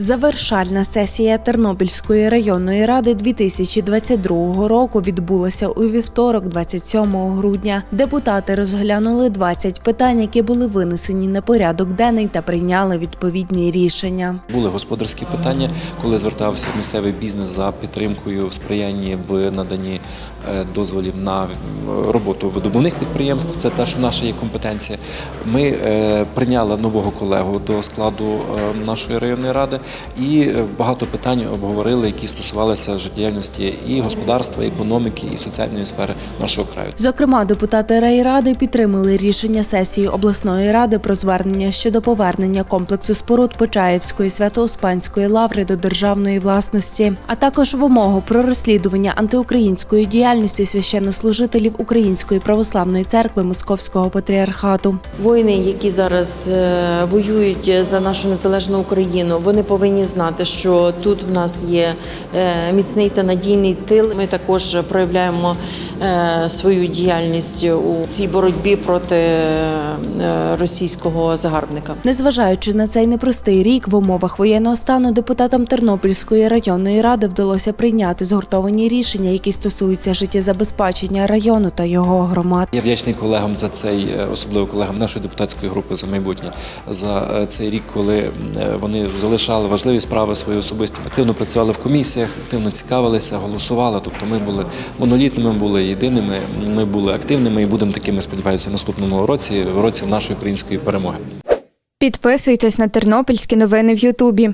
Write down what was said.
Завершальна сесія Тернопільської районної ради 2022 року відбулася у вівторок, 27 грудня. Депутати розглянули 20 питань, які були винесені на порядок денний та прийняли відповідні рішення. Були господарські питання, коли звертався місцевий бізнес за підтримкою в сприянні в наданні е, дозволів на е, роботу видобувних підприємств. Це те, що наша є компетенція. Ми е, прийняли нового колегу до складу нашої районної ради і е, багато питань обговорили, які стосувалися життєдіяльності і господарства, і економіки, і соціальної сфери нашого краю. Зокрема, депутати райради підтримали рішення сесії обласної ради про звернення щодо повернення комплексу споруд Почаївської свято-успенської лаври до державної власності, а також вимогу про розслідування антиукраїнської діяльності священнослужителів Української православної церкви Московського патріархату. Воїни, які зараз е, воюють за нашу незалежну Україну, вони повинні знати, що тут в нас є е, міцний та надійний тил. Ми також проявляємо е, свою діяльність у цій боротьбі проти е, російського загарбника. Незважаючи на цей непростий рік, в умовах воєнного стану депутатам Тернопільської районної ради вдалося прийняти згуртовані рішення, які стосуються життєзабезпечення району та його громад. Я вдячний колегам за цей, особливо колегам нашої депутатської групи за майбутнє, за цей рік, коли вони залишали важливі справи свої особисті. Активно працювали в комісіях, активно цікавилися, голосували. Тобто ми були монолітними, були єдиними. Ми були активними і будемо такими, сподіваюся, наступному році, в році нашої української перемоги. Підписуйтесь на тернопільські новини в Ютубі.